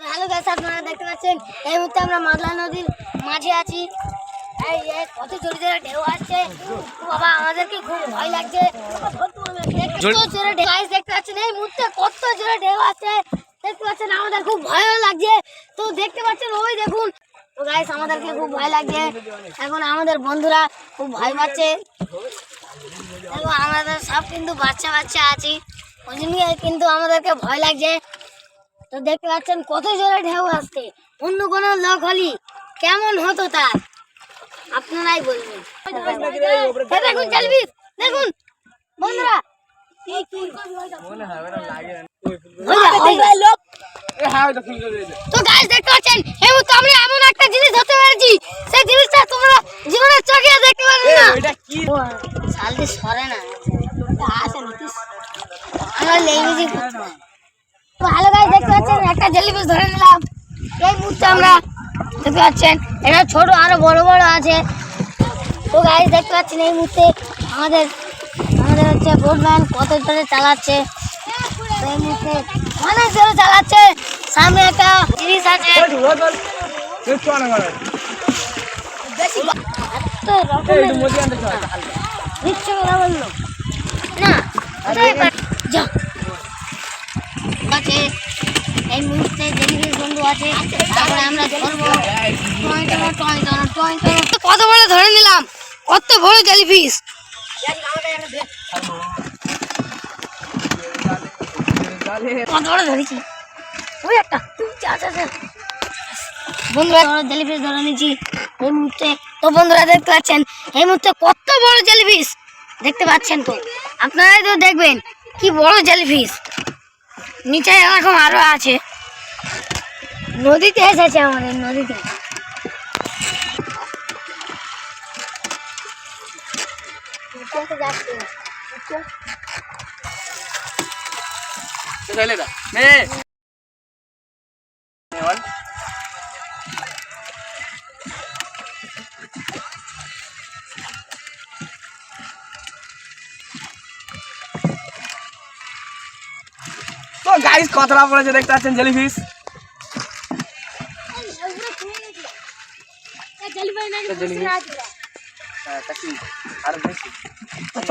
Hello guys আপনারা দেখতে পাচ্ছেন এই মুহূর্তে আমরা মাদলা নদীর মাঝে আছি। এই কত জোরে জোরে ঢেউ আসছে। বাবা আমাদেরকে খুব ভয় লাগছে। কত জোরে ঢেউ গাইস দেখতে পাচ্ছেন এই মুহূর্তে কত জোরে ঢেউ আসছে। দেখতে পাচ্ছেন আমাদের খুব ভয়ও লাগছে। তো দেখতে পাচ্ছেন ওই দেখুন। তো গাইস আমাদেরকে খুব ভয় লাগছে। এখন আমাদের বন্ধুরা খুব ভয় পাচ্ছে। দেখো আমাদের সব কিন্তু বাচ্চা বাচ্চা আছি। ওই কিন্তু আমাদেরকে ভয় লাগছে। তো দেখতে পাচ্ছেন কত জোরে ঢেউ আসছে। অন্য কোনো লোক হলি কেমন হতো তার? আপনারাই বলবেন। দেখুন চালবিস দেখুন। বন্ধুরা দেখ। তো গাছ দেখতে পাচ্ছেন আমরা এমন একটা জিনিস ধরতে পেরেছি। সেই জিনিসটা তোমরা জীবনের চোখে দেখতে পারবে না। শালটি সরে না। আসে না আমরা লেগেছি ভালো গাছ দেখতে পাচ্ছেন একটা জেলিফিশ ধরে নিলাম। এই মুহূর্তে আমরা দেখতে পাচ্ছেন এটা ছোট আরও বড় বড় আছে। তো গাছ দেখতে পাচ্ছেন এই মুহূর্তে আমাদের আমাদের হচ্ছে বোটম্যান কত জোরে চালাচ্ছে। এই মুহূর্তে অনেক জোরে চালাচ্ছে। সামনে একটা জিনিস আছে। এত রকমের না যা আছে। এই মুহূর্তে জেলিফিশ বন্ধু আছে। তারপরে আমরা ধরবো। কত বড় ধরে নিলাম? কত বড় জেলিফিশ? কত বড় ধরেছি? ওই একটা। বন্ধুরা বড় জেলিফিশ ধরে নিয়েছি এই মুহূর্তে তো বন্ধুরা দেখতে পাচ্ছেন এই মুহূর্তে কত বড় জেলিফিশ? দেখতে পাচ্ছেন তো। আপনারাই তো দেখবেন কি বড় জেলিফিশ? নিচে এরকম আরও আছে। নদীতে এসেছে আমাদের নদীতে। যাচ্ছে গাইস কতটা পড়েছে দেখতে পাচ্ছেন জেলিফিশ আর বেশি কত